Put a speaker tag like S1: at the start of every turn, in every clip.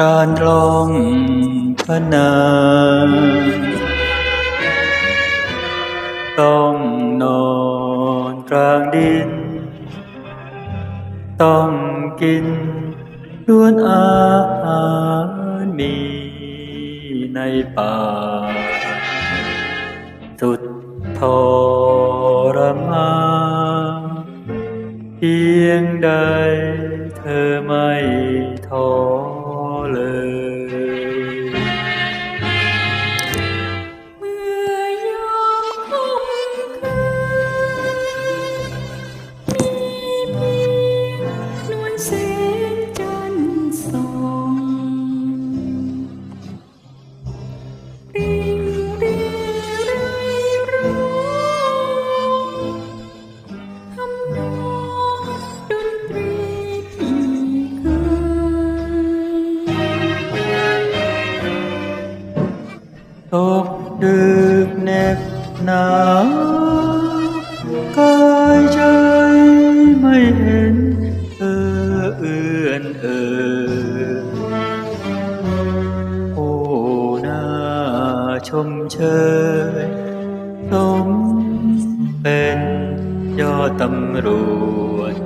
S1: ราน
S2: รองพนาต้องนอนกลางดิน ต้องกินล้วนอาหารมีในป่า สุดทรมานเพียงใด
S1: น
S2: ชมเชยสมเป็นยอดตำรวจ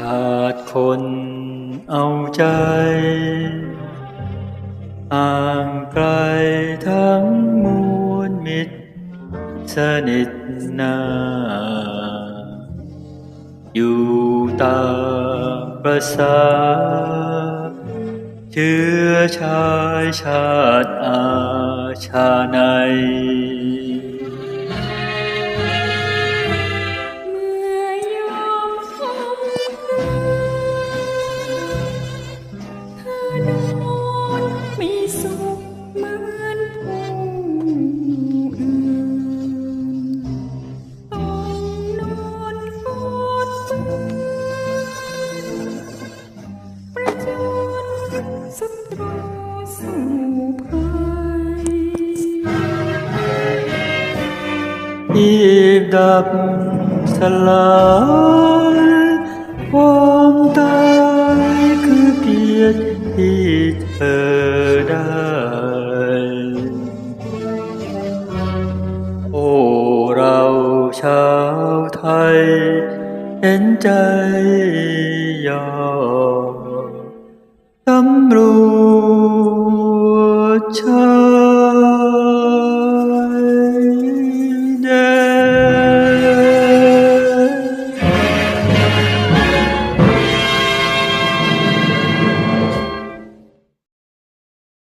S2: ขาดคนเอาใจห่างไกลทั้งมวลมิตร สนิทนาอยู่ตามประสาเชื้อชายชาติอาชาใน
S1: อี
S2: บดับสลายความตายคือเกียรติที่เธอได้ โอ้เราชาวไทย เห็นใจยอมตำรวจชา